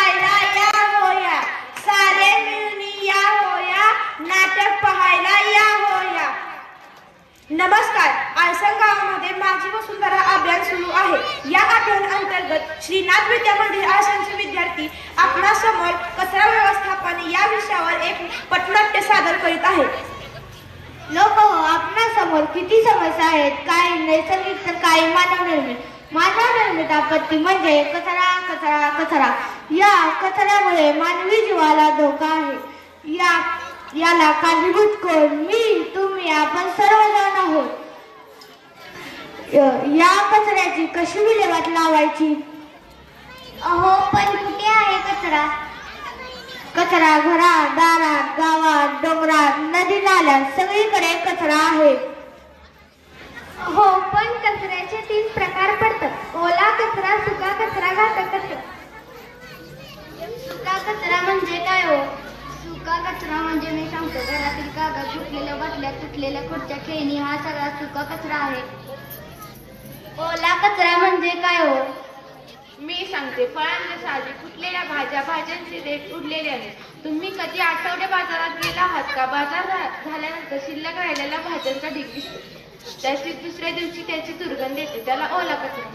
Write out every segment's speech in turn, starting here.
पाहायला या होया. सारे मिळून या होया. नाटक पाहायला या होया. नमस्कार. आळसण गावामध्ये माझी वसुंधरा अभ्यास सुरू आहे. या अभियान अंतर्गत श्रीनाथ विद्यामंदिर आळसांचे विद्यार्थी आपणा समोर कचरा व्यवस्थापन या विषयावर एक पटनाट्य सादर करीत आहे लोक आपणासमोर किती समस्या आहेत? काय? नैसर्गिक तर काय मानव निर्मित. मानव निर्मित आपत्ती म्हणजे कचरा कचरा कचरा. या कचऱ्यामुळे मानवी जीवाला धोका आहे. या याला कारणीभूत कोण? मी तुम्ही आपण सर्वजण आहोत. य- या कचऱ्याची कशी विल्हेवाट लावायची? अहो पण कुठे आहे कचरा? कचरा घरात दारात गावात डोंगरात नदी नाल्यात सगळीकडे कचरा आहे हो पण कचऱ्याचे तीन प्रकार पडतात ओला कचरा सुका कचरा घातक कचरा सुका कचरा म्हणजे काय हो सुका कचरा म्हणजे मी सांगतो घरातील कागद तुटलेल्या बाटल्या तुटलेल्या खुर्च्या खेळणी हा सगळा सुका कचरा आहे. ओला कचरा म्हणजे काय हो? मी सांगते फळांचे साजे फुटलेल्या भाज्या भाज्यांचे रेट उडलेले आहेत. तुम्ही कधी आठवडे बाजारात गेला आहात का? बाजार झाल्यानंतर शिल्लक राहिलेल्या भाज्यांचा ढीग दिसतो. त्याची दुसऱ्या दिवशी त्याची दुर्गंध येते त्याला ओला कचरा.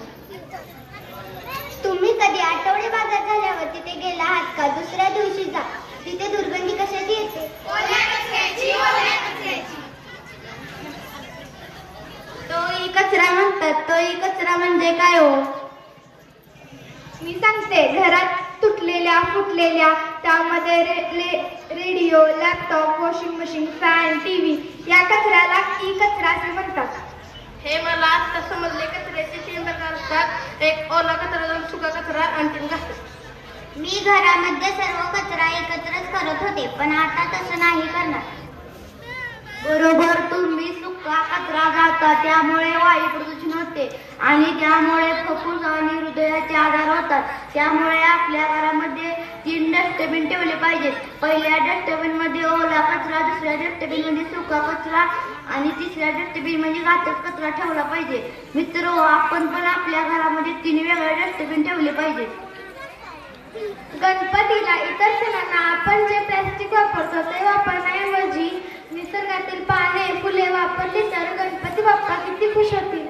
तुम्ही कधी आठवडे बाजार झाल्यावर तिथे गेला का दुसऱ्या दिवशी जा. तिथे दुर्गंधी कशाची येते? तोही कचरा म्हणतात तोही कचरा म्हणजे काय हो? मी सांगते घरात तुटलेल्या फुटलेल्या त्यामध्ये रे, ले, radio laptop washing machine fan TV या कचऱ्याला ई कचरा असे म्हणतात. हे मला आता समजले कचऱ्याचे तीन प्रकार असतात. एक ओला कचरा दोन सुका कचरा आणि तीन मी घरामध्ये सर्व कचरा एकत्रच करत होते पण आता तसं नाही करणार. बरोबर तुम्ही सुका कचरा जाता त्यामुळे वायू प्रदूषण होते आणि त्यामुळे फुफ्फुस आणि हृदयाचे आजार होतात. त्यामुळे आपल्या घरामध्ये तीन डस्टबिन ठेवले पाहिजेत. पहिल्या डस्टबिनमध्ये ओला कचरा दुसऱ्या डस्टबिनमध्ये सुका कचरा आणि तिसऱ्या डस्टबिन म्हणजे घातक कचरा ठेवला पाहिजे. मित्र आपण पण आपल्या घरामध्ये तीन वेगळे डस्टबिन ठेवले पाहिजेत. गणपतीला इतर सणांना आपण जे प्लास्टिक वापरतो ते वापरण्याऐवजी निसर्गातील पाने फुले वापरली तर गणपती बाप्पा किती खुश होतील?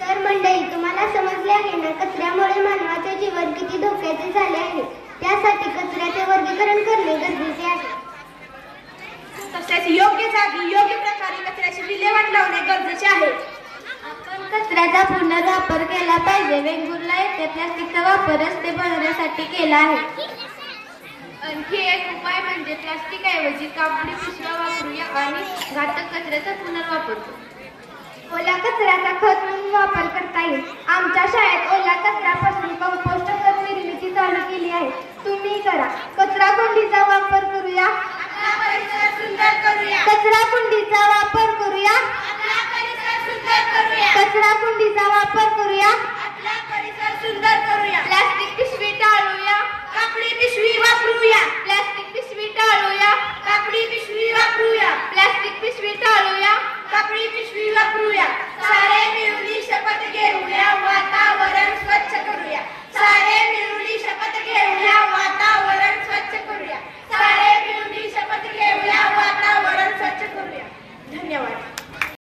तर मंडळी तुम्हाला समजले आहे ना कचऱ्यामुळे मानवाचे जीवन किती धोक्याचे झाले आहे. त्यासाठी कचऱ्याचे वर्गीकरण करणे गरजेचे आहे. तसेच योग्य जागी योग्य प्रकारे कचऱ्याची विल्हेवाट लावणे गरजेचे आहे. आपण कचऱ्याचा पुनर्वापर केला पाहिजे. वेंगुर्ला येथे प्लास्टिकचा वापर रस्ते बनवण्यासाठी केला आहे. आणखी एक उपाय म्हणजे प्लास्टिक ऐवजी कापडी पिशव्या वापरूया आणि घातक कचऱ्याचा पुनर्वापर करू ओल्या कचऱ्याचा खत म्हणून वापर करता येईल. आमच्या शाळेत ओल्या कचऱ्यापासून कंपोस्ट खत निर्मिती चालू केली आहे. तुम्ही करा. कचरा कुंडीचा वापर करूया. कचरा कुंडीचा वापर